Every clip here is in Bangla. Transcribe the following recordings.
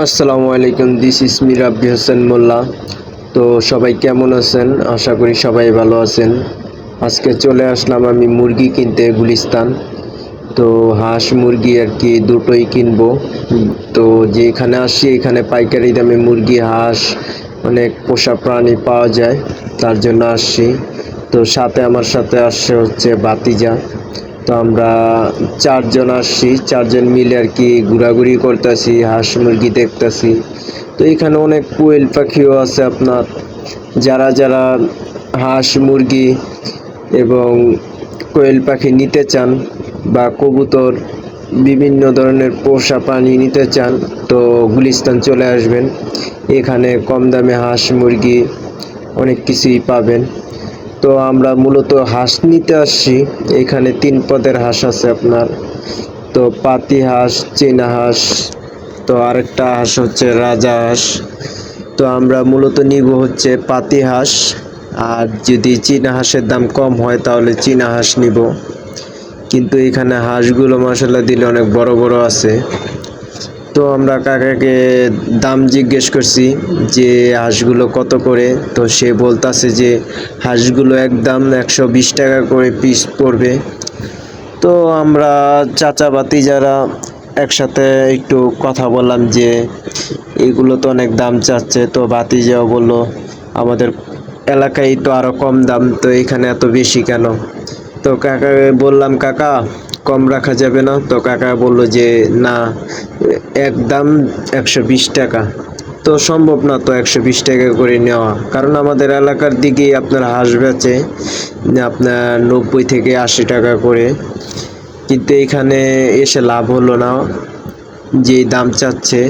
আসসালামু আলাইকুম দিস ইস মির আব্দি হোসেন মোল্লা তো সবাই কেমন আছেন? আশা করি সবাই ভালো আছেন। আজকে চলে আসলাম আমি মুরগি কিনতে গুলিস্তান। তো হাঁস মুরগি আর কি দুটোই কিনবো। তো যেখানে আসি এখানে পাইকারি দামে মুরগি, হাঁস, অনেক পোষা প্রাণী পাওয়া যায়। তার জন্য আসছি। তো সাথে আমার সাথে আসছে হচ্ছে বাতিজা তো আমরা চারজন আসছি, চারজন মিলে আর কি ঘোরাঘুরি করতেছি, হাঁস মুরগি দেখতেছি। তো এখানে অনেক কোয়েল পাখিও আছে আপনার। যারা যারা হাঁস মুরগি এবং কোয়েল পাখি নিতে চান বা কবুতর, বিভিন্ন ধরনের পোষা প্রাণী নিতে চান, তো গুলিস্তান চলে আসবেন। এখানে কম দামে হাঁস মুরগি অনেক কিছুই পাবেন। তো আমরা মূলত হাঁস নিতে আসছি। এখানে তিন পদের হাঁস আছে আপনার। তো পাতি হাঁস, চীনা হাঁস, তো আরেকটা হাঁস হচ্ছে রাজা হাঁস। তো আমরা মূলত নিব হচ্ছে পাতি হাঁস। আর যদি চীনা হাঁসের দাম কম হয়, তাহলে চীনা হাঁস নিব। কিন্তু এখানে হাঁসগুলো মশলা দিলে অনেক বড় বড় আছে। তো আমরা কাকাকে দাম জিজ্ঞেস করছি যে হাঁসগুলো কত করে? তো সে বলতাছে যে হাঁসগুলো একদম একশো বিশ টাকা করে পিস পড়বে। তো আমরা চাচা বাতি যারা একসাথে একটু কথা বললাম যে এগুলো তো অনেক দাম চাচ্ছে। তো বাতি যাও বলল, আমাদের এলাকায় তো আরও কম দাম, তো এখানে এত বেশি কেন? তো কাকাকে বললাম, কাকা কম রাখা যাবে না। তো কাকা বলল যে, না, এক দাম একশো বিশ টাকা। তো সম্ভব না তো একশো বিশ টাকা করে নেওয়া। কারণ আমাদের এলাকার দিকে আপনার হাঁস বেচে, আপনার নব্বই থেকে আশি টাকা করে। কিন্তু এখানে এসে লাভ হলো না। যে দাম চাচ্ছে,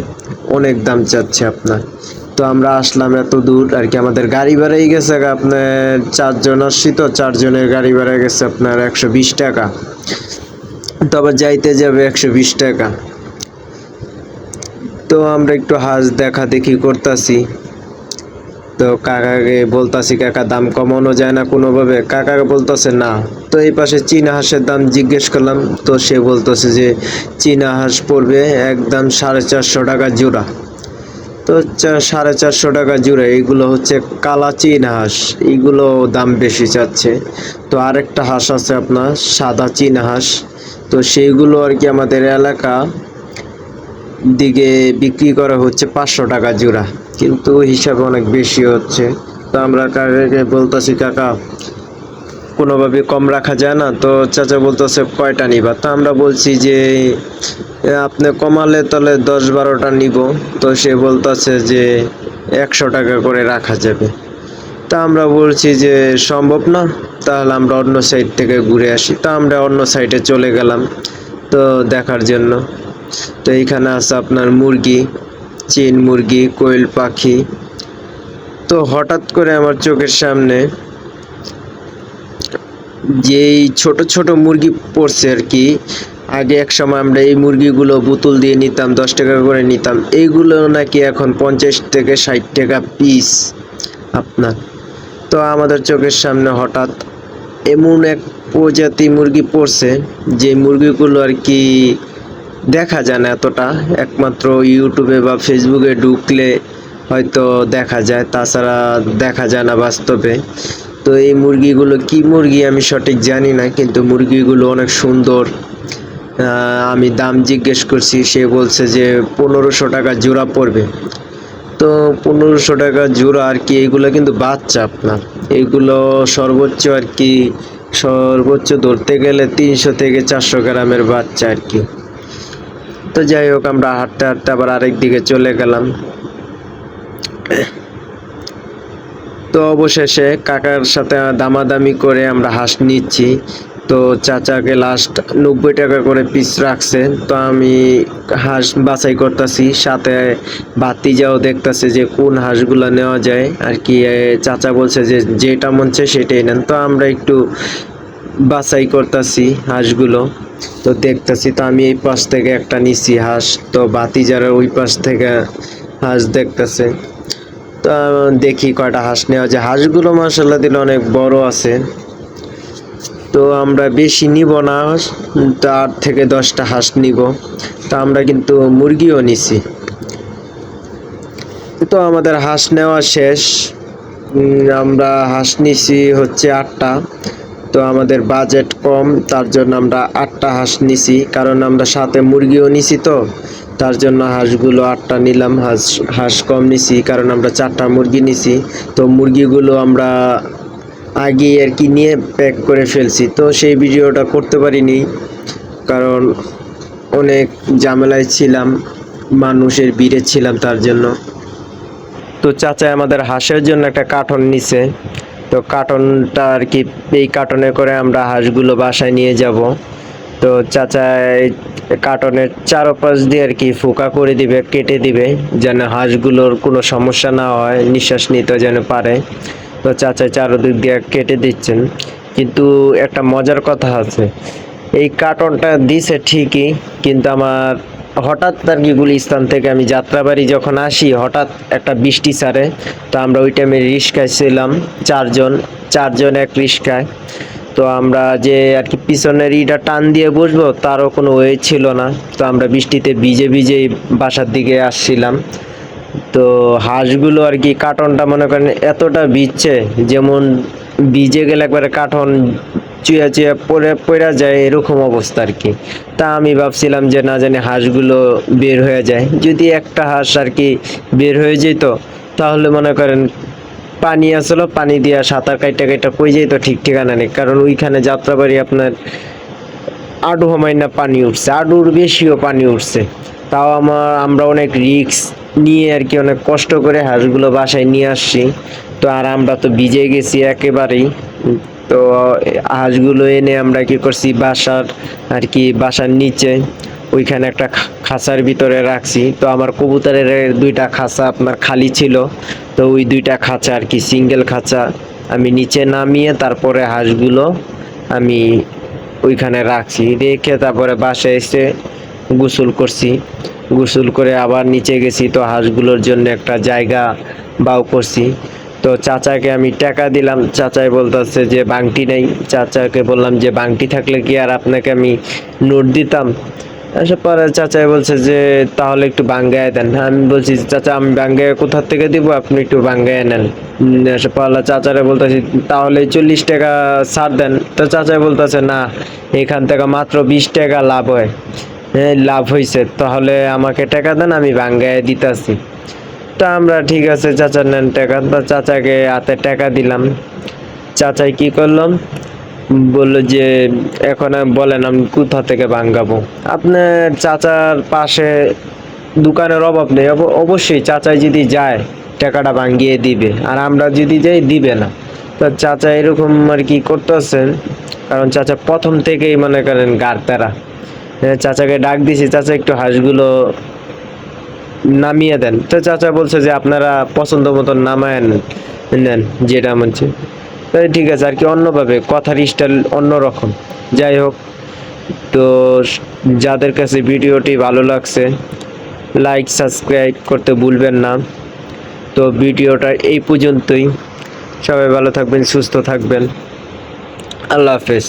অনেক দাম চাচ্ছে আপনার। তো আমরা আসলাম এত দূর, আর কি আমাদের গাড়ি ভাড়াই গেছে আপনার চারজন আসছি তো, চারজনের গাড়ি ভাড়া গেছে আপনার একশো বিশ টাকা। তো আবার যাইতে যাবে একশো বিশ টাকা। তো আমরা একটু হাঁস দেখা দেখি করতাছি। তো কাকাকে বলতাছি, কাকা, দাম কমানো যায় না কোনোভাবে? কাকাকে বলতেছে, না। তো এই পাশে চীনা হাঁসের দাম জিজ্ঞেস করলাম, তো সে বলতেছে যে, চীনা হাঁস পড়বে একদম সাড়ে চারশো টাকা জোড়া। তো সাড়ে চারশো টাকা জোড়া এইগুলো হচ্ছে কালা চীনা হাঁস এইগুলো দাম বেশি চাচ্ছে। তো আরেকটা হাঁস আছে আপনার, সাদা চীনা হাঁস। তো সেইগুলো আর কি আমাদের এলাকা দিকে বিক্রি করা হচ্ছে পাঁচশো টাকা জোড়া। কিন্তু হিসাবে অনেক বেশি হচ্ছে। তো আমরা কাকাকে বলতেছি, কাকা, কোনোভাবে কম রাখা যায় না? তো চাচা বলতেছে, কয়টা নিবা? তো আমরা বলছি যে, আপনি কমালে তাহলে দশ বারোটা নিব। তো সে বলতেছে যে, একশো টাকা করে রাখা যাবে। তা আমরা বলছি যে সম্ভব না, তাহলে আমরা অন্য সাইড থেকে ঘুরে আসি। তা আমরা অন্য সাইডে চলে গেলাম, তো দেখার জন্য। তো এইখানে আছে আপনার মুরগি, চীন মুরগি, কোয়েল পাখি। তো হঠাৎ করে আমার চোখের সামনে যেই ছোট ছোট মুরগি পড়ছে আর কি, আগে এক সময় আমরা এই মুরগিগুলো বোতল দিয়ে নিতাম, দশ টাকা করে নিতাম। এইগুলো নাকি এখন পঞ্চাশ থেকে ষাট টাকা পিস আপনার। তো আমাদের চোখের সামনে হঠাৎ এমন এক প্রজাতি মুরগি পড়ছে, যে মুরগিগুলো আর কি দেখা যায় না এতটা। একমাত্র ইউটিউবে বা ফেসবুকে ঢুকলে হয়তো দেখা যায়, তাছাড়া দেখা যায় না বাস্তবে। তো এই মুরগিগুলো কি মুরগি আমি সঠিক জানি না, কিন্তু মুরগিগুলো অনেক সুন্দর। আমি দাম জিজ্ঞেস করছি, সে বলছে যে পনেরোশো টাকা জোড়া পড়বে। তো পনেরোশো টাকা জোড়া আর কি, এগুলো কিন্তু বাচ্চা আপনার। এগুলো সর্বোচ্চ আর কি, সর্বোচ্চ ধরতে গেলে তিনশো থেকে চারশো গ্রামের বাচ্চা আর কি। তো যাই হোক, আমরা হাঁটতে হাঁটতে আবার আরেক দিকে চলে গেলাম। তো অবশেষে কাকার সাথে দামাদামি করে আমরা হাঁস নিচ্ছি। তো চাচাকে লাস্ট নব্বই টাকা করে পিস রাখছে। তো আমি হাঁস বাছাই করতেছি, সাথে বাতি যাও দেখতেছে যে কোন হাঁসগুলো নেওয়া যায়। আর কি চাচা বলছে যে যেটা মন চায় সেটাই নেন। তো আমরা একটু বাছাই করতেছি হাঁসগুলো। তো দেখতেছি, তো আমি এই পাশ থেকে একটা নিছি হাঁস। তো বাতি যারা ওই পাশ থেকে হাঁস দেখতেছে। তা দেখি কয়টা হাঁস নেওয়া যায়। হাঁসগুলো মাসাল্লাহ দিলে অনেক বড় আছে। তো আমরা বেশি নিব না তো আট থেকে দশটা হাঁস নিব। তা আমরা কিন্তু মুরগিও নিছি। তো আমাদের হাঁস নেওয়া শেষ। আমরা হাঁস নিছি হচ্ছে আটটা। তো আমাদের বাজেট কম, তার জন্য আমরা আটটা হাঁস নিছি। কারণ আমরা সাথে মুরগিও নিছি তো, তার জন্য হাঁসগুলো আটটা নিলাম। হাঁস হাঁস কম নিছি, কারণ আমরা চারটা মুরগি নিছি। তো মুরগিগুলো আমরা আগে আর কি নিয়ে প্যাক করে ফেলছি। তো সেই ভিডিওটা করতে পারিনি, কারণ অনেক ঝামেলায় ছিলাম, মানুষের ভিড়ে ছিলাম তার জন্য। তো চাচা আমাদের হাঁসের জন্য একটা কার্টন নিছে। তো কার্টনটা আর কি, এই কার্টনে করে আমরা হাঁসগুলো বাসায় নিয়ে যাব। তো চাচা কার্টনের চারপাশ দিয়ে আর কি ফোকা করে দিবে, কেটে দিবে, যেন হাঁসগুলোর কোনো সমস্যা না হয়, নিঃশ্বাস নিতে যেন পারে। তো চাচা চারদিক দিয়ে কেটে দিচ্ছেন। কিন্তু একটা মজার কথা আছে। এই কার্টনটা দিছে ঠিকই, কিন্তু আমার হঠাৎ আর কি গুলিস্তান থেকে আমি যাত্রাবাড়ি যখন আসি, হঠাৎ একটা বৃষ্টি ছাড়ে। তো আমরা ওই টাইমে রিক্সায় ছিলাম চারজন চারজন এক রিক্সায়। তো আমরা যে আর কি পিছনের ইটা টান দিয়ে বসবো, তারও কোনো ওয়ে ছিল না। তো আমরা বৃষ্টিতে ভিজে ভিজেই বাসার দিকে আসছিলাম। তো হাঁসগুলো আর কি কার্টনটা মনে করেন এতটা ভিজছে যেমন বিজে গেলে একবারে কার্টন চুয়া চুয়া পড়ে পড়ে যায় এরকম অবস্থা আর কি। তা আমি ভাবছিলাম যে না জানি হাঁসগুলো বের হয়ে যায়। যদি একটা হাঁস আর কি বের হয়ে যেত, তাহলে মনে করেন পানি আসলো, পানি দিয়া সাঁতার কাইটা কাইটা কই যেত ঠিক ঠিকানা নেই। কারণ ওইখানে যাত্রাবাড়ি আপনার আডু না পানি উঠছে, আডুর বেশিও পানি উঠছে। তাও আমার আমরা অনেক রিক্স নিয়ে আর কি অনেক কষ্ট করে হাঁসগুলো বাসায় নিয়ে আসছি। তো আর আমরা তো ভিজে গেছি একেবারেই। তো হাঁসগুলো এনে আমরা কি করছি, বাসার আর কি বাসার নিচে ওইখানে একটা খাঁচার ভিতরে রাখছি। তো আমার কবুতরের দুইটা খাঁচা আপনার খালি ছিল। তো ওই দুইটা খাঁচা আর কি সিঙ্গেল খাঁচা আমি নিচে নামিয়ে তারপরে হাঁসগুলো আমি ওইখানে রাখছি। রেখে তারপরে বাসায় এসে গোসল করছি। গোসল করে আবার নিচে গেছি, তো হাঁসগুলোর জন্য একটা জায়গা বাউ করছি। তো চাচাকে আমি টাকা দিলাম। চাচাই বলতেছে যে, বাংটি নেই। চাচাকে বললাম যে, বাংটি থাকলে কি আর আপনাকে আমি নোট দিতাম? এসব পরে চাচাই বলছে যে, তাহলে একটু বাঙ্গায় দেন। হ্যাঁ আমি বলছি, চাচা, আমি বাঙ্গায় কোথার থেকে দিব? আপনি একটু বাঙ্গায় নেন। এসব পাল্লা চাচারে বলতেছি, তাহলে চল্লিশ টাকা ছাড় দেন। তো চাচাই বলতেছে, না, এখান থেকে মাত্র বিশ টাকা লাভ হ্যাঁ। লাভ হয়েছে তাহলে আমাকে টাকা দেন, আমি বাঙ্গায় দিতেছি। তা আমরা ঠিক আছে, চাচা নেন টাকা। তো চাচাকে হাতে টাকা দিলাম। চাচাই কি করলাম বলল যে, এখন বলেন আমি কোথা থেকে ভাঙ্গাবো আপনার চাচার পাশে দোকানের অভাব নেই। অব- অবশ্যই চাচাই যদি যায়, টাকাটা ভাঙ্গিয়ে দিবে। আর আমরা যদি যাই, দিবে না। তো চাচা এরকম আর কি করতেছেন কারণ চাচা প্রথম থেকেই মনে করেন গাড়তারা চাচাকে ডাক দিছি, চাচা একটু হাঁসগুলো নামিয়ে দেন। তো চাচা বলছে যে আপনারা পছন্দ মতন নামায় নেন যেটা মনছে তাই ঠিক আছে, আর কি অন্যভাবে, কথার স্টাইল অন্যরকম। যাই হোক, তো যাদের কাছে ভিডিওটি ভালো লাগছে লাইক সাবস্ক্রাইব করতে ভুলবেন না। তো ভিডিওটা এই পর্যন্তই। সবাই ভালো থাকবেন, সুস্থ থাকবেন। আল্লাহ হাফেজ।